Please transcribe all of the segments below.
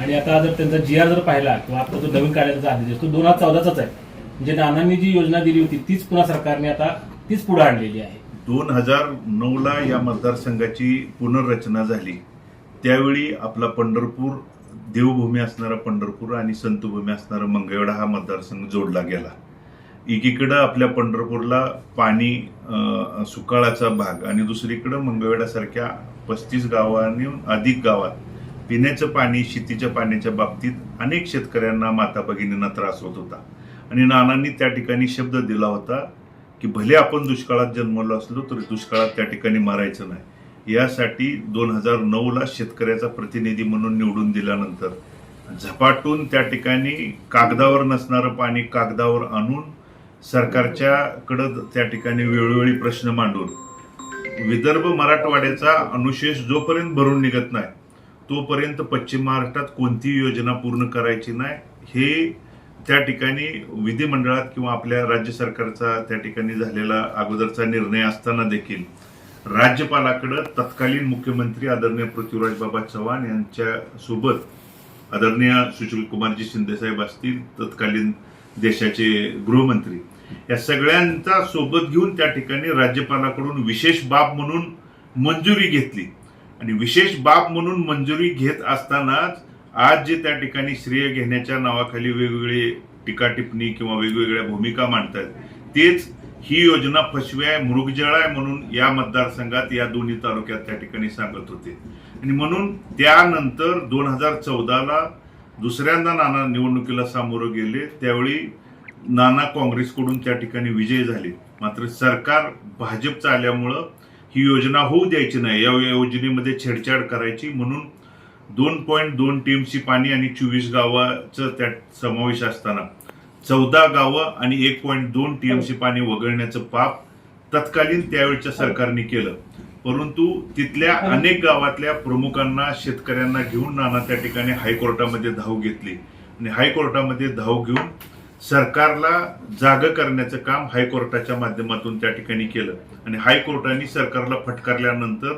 आणि आता जर त्यांचा जी आर जर पाहिला किंवा आता जो नवीन काढायचा आदेश आहे, तो दोन हजार चौदाचाच आहे. म्हणजे नानांनी जी योजना दिली होती तीच पुन्हा सरकारने आता तीच पुढे आणलेली आहे. दोन हजार नऊ ला या मतदारसंघाची पुनर्रचना झाली. त्यावेळी आपला पंढरपूर देवभूमी असणारा पंढरपूर आणि संतभूमी असणारा मंगळवेढा हा मतदारसंघ जोडला गेला. एकीकडं आपल्या पंढरपूरला पाणी सुकाळाचा भाग आणि दुसरीकडं मंगळवेढ्यासारख्या पस्तीस गावांनी अधिक गावात पिण्याचं पाणी शेतीच्या पाण्याच्या बाबतीत अनेक शेतकऱ्यांना माता भगिनींना त्रास होत होता. आणि नानांनी त्या ठिकाणी शब्द दिला होता की भले आपण दुष्काळात जन्मलो असलो तरी दुष्काळात त्या ठिकाणी मारायचं नाही. यासाठी दोन हजार नऊला शेतकऱ्याचा प्रतिनिधी म्हणून निवडून दिल्यानंतर झपाटून त्या ठिकाणी कागदावर नसणारं पाणी कागदावर आणून सरकारच्याकडं त्या ठिकाणी वेळोवेळी प्रश्न मांडून विदर्भ मराठवाड्याचा अनुशेष जोपर्यंत भरून निघत नाही तोपर्यंत पश्चिम महाराष्ट्रात कोणतीही योजना पूर्ण करायची नाही. हे त्या ठिकाणी विधिमंडळात किंवा आपल्या राज्य सरकारचा त्या ठिकाणी झालेला अगोदरचा निर्णय असताना देखील राज्यपालाकडं तत्कालीन मुख्यमंत्री आदरणीय पृथ्वीराज बाबा चव्हाण यांच्या सोबत आदरणीय सुशील कुमारजी शिंदेसाहेब असतील तत्कालीन देशाचे गृहमंत्री या सगळ्यांचा सोबत घेऊन त्या ठिकाणी राज्यपालाकडून विशेष बाब म्हणून मंजुरी घेतली. आणि विशेष बाब म्हणून मंजुरी घेत असतानाच आज जे त्या ठिकाणी श्रेय घेण्याच्या नावाखाली वेगवेगळे टीका टिप्पणी किंवा वेगवेगळ्या भूमिका मांडतात तेच ही योजना फसवी आहे मृगजळ आहे म्हणून या मतदारसंघात या दोन्ही तालुक्यात त्या ठिकाणी सांगत होते. आणि म्हणून त्यानंतर दोन हजार चौदाला दुसऱ्यांदा नाना निवडणुकीला सामोरं गेले. त्यावेळी नाना काँग्रेसकडून त्या ठिकाणी विजय झाले. मात्र सरकार भाजपचं आल्यामुळं ही योजना होऊ द्यायची नाही. या योजनेमध्ये छेडछाड करायची म्हणून दोन पॉईंट दोन टीएमसी पाणी आणि चोवीस गावाचं त्यात समावेश असताना चौदा गावं आणि एक पॉईंट दोन टीएमसी पाणी वगळण्याचं पाप तत्कालीन त्यावेळच्या सरकारने केलं. परंतु तिथल्या अनेक गावातल्या प्रमुखांना शेतकऱ्यांना घेऊन नाना त्या ठिकाणी हायकोर्टामध्ये धाव घेतली. आणि हायकोर्टामध्ये धाव घेऊन सरकारला जाग करण्याचं काम हायकोर्टाच्या माध्यमातून त्या ठिकाणी केलं. आणि हायकोर्टाने सरकारला फटकारल्यानंतर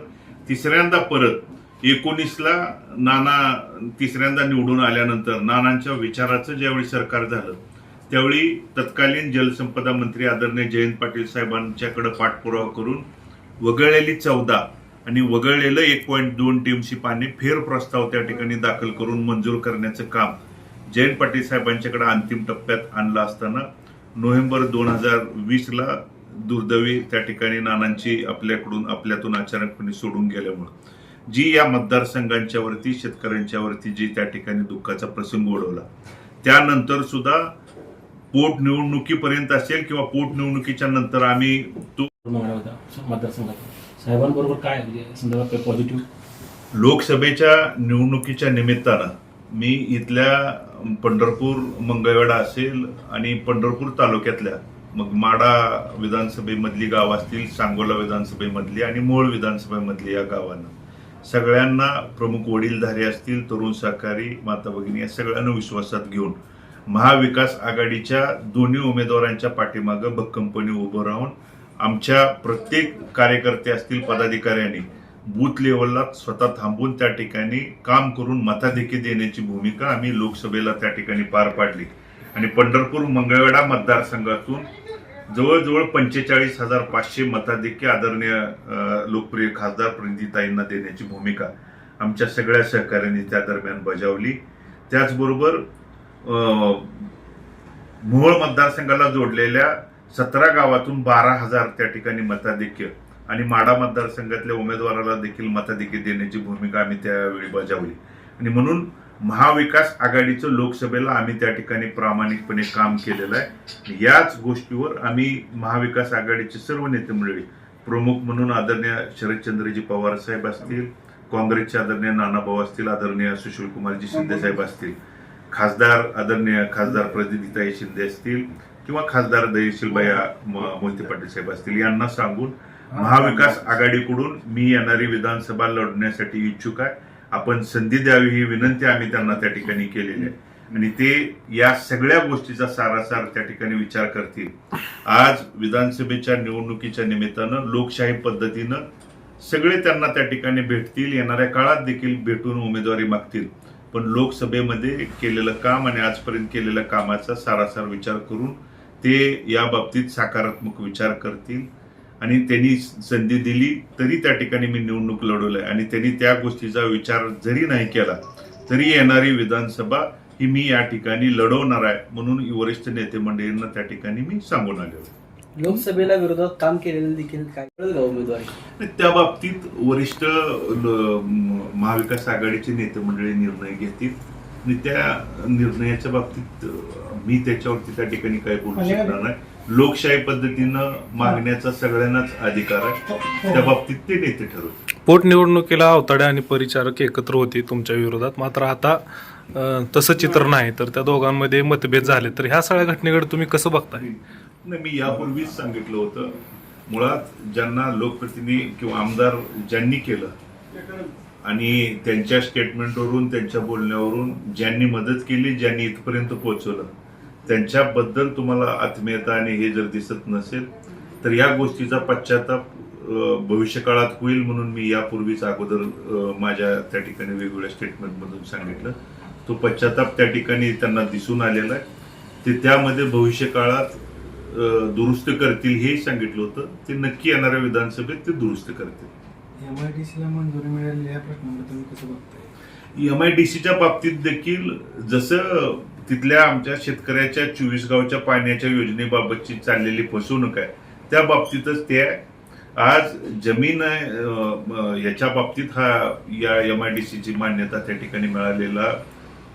तिसऱ्यांदा परत एकोणीसला नाना तिसऱ्यांदा निवडून आल्यानंतर नानांच्या विचाराचं ज्यावेळी सरकार झालं त्यावेळी तत्कालीन जलसंपदा मंत्री आदरणीय जयंत पाटील साहेबांच्याकडे पाठपुरावा करून वगळलेली चौदा आणि वगळलेलं एक पॉईंट दोन टीएमसी पाणी फेर प्रस्ताव त्या ठिकाणी दाखल करून मंजूर करण्याचं काम जयंत पाटील साहेबांच्याकडे अंतिम टप्प्यात आणलं असताना नोव्हेंबर दोन हजार वीसला दुर्दैवी त्या ठिकाणी नानांची आपल्याकडून आपल्यातून अचानकपणे सोडून गेल्यामुळं. जी या मतदारसंघांच्या वरती शेतकऱ्यांच्या वरती जी त्या ठिकाणी दुःखाचा प्रसंग ओढवला त्यानंतर सुद्धा पोटनिवडणुकीपर्यंत असेल किंवा पोटनिवडणुकीच्या नंतर आम्ही तो होता मतदारसंघात साहेबांबरोबर काय म्हणजे पॉझिटिव्ह लोकसभेच्या निवडणुकीच्या निमित्तानं मी इथल्या पंढरपूर मंगळवेढा असेल आणि पंढरपूर तालुक्यातल्या मग माडा विधानसभेमधली गाव असतील सांगोला विधानसभेमधली आणि मूळ विधानसभेमधली या गावांना. सगळ्यांना प्रमुख वडीलधारे असतील तरुण सहकारी माता भगिनी या सगळ्यांना विश्वासात घेऊन महाविकास आघाडीच्या दोन्ही उमेदवारांच्या पाठीमागं भक्कमपणे उभं राहून आमच्या प्रत्येक कार्यकर्ते असतील पदाधिकाऱ्यांनी बूथ लेवलला स्वतः थांबून त्या ठिकाणी काम करून मताधिक्य देण्याची भूमिका आम्ही लोकसभेला त्या ठिकाणी पार पाडली. आणि पंढरपूर मंगळवेढा मतदारसंघातून जवळजवळ पंचेचाळीस हजार पाचशे मताधिक्य आदरणीय लोकप्रिय खासदार प्रणितीताईंना देण्याची भूमिका आमच्या सगळ्या सहकाऱ्यांनी त्या दरम्यान बजावली. त्याचबरोबर मोहोळ मतदारसंघाला जोडलेल्या सतरा गावातून बारा हजार त्या ठिकाणी मताधिक्य आणि माडा मतदारसंघातल्या उमेदवाराला देखील मताधिक्य देण्याची भूमिका आम्ही त्यावेळी बजावली. आणि म्हणून महाविकास आघाडीचं लोकसभेला आम्ही त्या ठिकाणी प्रामाणिकपणे काम केलेलं आहे. याच गोष्टीवर आम्ही महाविकास आघाडीचे सर्व नेते मंडळी प्रमुख म्हणून आदरणीय शरदचंद्रजी पवार साहेब असतील काँग्रेसचे आदरणीय नानाभाऊ असतील आदरणीय सुशील कुमारजी शिंदे साहेब असतील खासदार आदरणीय खासदार प्रदितीताई शिंदे असतील किंवा खासदार दयशीलबाया मोहिते पाटील साहेब असतील यांना सांगून महाविकास आघाडीकडून मी येणारी विधानसभा लढण्यासाठी इच्छुक आहे. आपण संधी द्यावी ही विनंती आम्ही त्यांना त्या ठिकाणी केलेली आहे. आणि ते या सगळ्या गोष्टीचा सारासार त्या ठिकाणी विचार करतील. आज विधानसभेच्या निवडणुकीच्या निमित्तानं लोकशाही पद्धतीनं सगळे त्यांना त्या ठिकाणी भेटतील. येणाऱ्या काळात देखील भेटून उमेदवारी मागतील. पण लोकसभेमध्ये केलेलं काम आणि आजपर्यंत केलेल्या कामाचा सारासार विचार करून ते या बाबतीत सकारात्मक विचार करतील. आणि त्यांनी संधी दिली तरी त्या ठिकाणी मी निवडणूक लढवलंय. आणि त्यांनी त्या गोष्टीचा विचार जरी नाही केला तरी येणारी विधानसभा ही मी या ठिकाणी लढवणार आहे म्हणून वरिष्ठ नेते मंडळींना त्या ठिकाणी मी सांगून आलेलो आहे. लोकसभेला विरोधात काम केलेलं देखील काय उमेदवारी? आणि त्या बाबतीत वरिष्ठ महाविकास आघाडीचे नेते मंडळी निर्णय घेतील. आणि त्या निर्णयाच्या बाबतीत मी त्याच्यावरती त्या ठिकाणी काही बोलू शकणार नाही. लोकशाही पद्धतीनं मागण्याचा सगळ्यांनाच अधिकार आहे. त्या बाबतीत ते नेते ठरवतील. पोटनिवडणुकीला अवताडे आणि परिचारक एकत्र होते तुमच्या विरोधात. मात्र आता अं, तसं चित्र नाही तर त्या दोघांमध्ये मतभेद झाले. तर ह्या सगळ्या घटनेकडे तुम्ही कसं बघताय? नाही मी यापूर्वीच सांगितलं होतं. मुळात ज्यांना लोकप्रतिनिधी किंवा आमदार ज्यांनी केलं आणि त्यांच्या स्टेटमेंटवरून त्यांच्या बोलण्यावरून ज्यांनी मदत केली ज्यांनी इथपर्यंत पोहोचवलं त्यांच्याबद्दल तुम्हाला आत्मीयता आणि हे जर दिसत नसेल तर या गोष्टीचा पश्चाताप भविष्यकाळात होईल म्हणून मी यापूर्वीच अगोदर माझ्या त्या ठिकाणी वेगवेगळ्या स्टेटमेंटमधून सांगितलं. तो पश्चाताप त्या ठिकाणी त्यांना दिसून आलेला आहे. ते त्यामध्ये भविष्य काळात अं, दुरुस्त करतील हे सांगितलं होतं. ते नक्की येणाऱ्या विधानसभेत ते दुरुस्त करतील. एमआयडीसीला मंजुरी मिळाली या प्रश्नामध्ये तुम्ही कसं बघताय? एम आय डी सीच्या बाबतीत देखील जसं तिथल्या आमच्या शेतकऱ्याच्या चोवीस गावच्या पाण्याच्या योजनेबाबतची चाललेली फसवणूक आहे. त्या बाबतीतच ते आहे आज जमीन आहे, याच्या बाबतीत हा या एम आय डी सीची मान्यता त्या ठिकाणी मिळालेला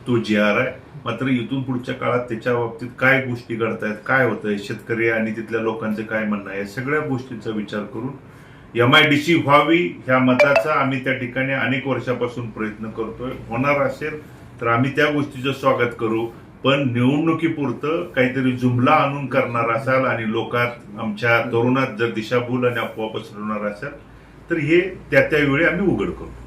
तो जी आर आहे. मात्र इथून पुढच्या काळात त्याच्या बाबतीत काय गोष्टी घडतायत काय होतंय शेतकरी आणि तिथल्या लोकांचं काय म्हणणं आहे या सगळ्या गोष्टींचा विचार करून एम आय डी सी व्हावी ह्या मताचा आम्ही त्या ठिकाणी अनेक वर्षापासून प्रयत्न करतोय. होणार असेल तर आम्ही त्या गोष्टीचं स्वागत करू. पण निवडणुकीपुरतं काहीतरी जुमला आणून करणार असाल आणि लोकात आमच्या तरुणात जर दिशाभूल आणि अफवा पसरवणार असाल तर हे त्या त्यावेळी आम्ही उघड करू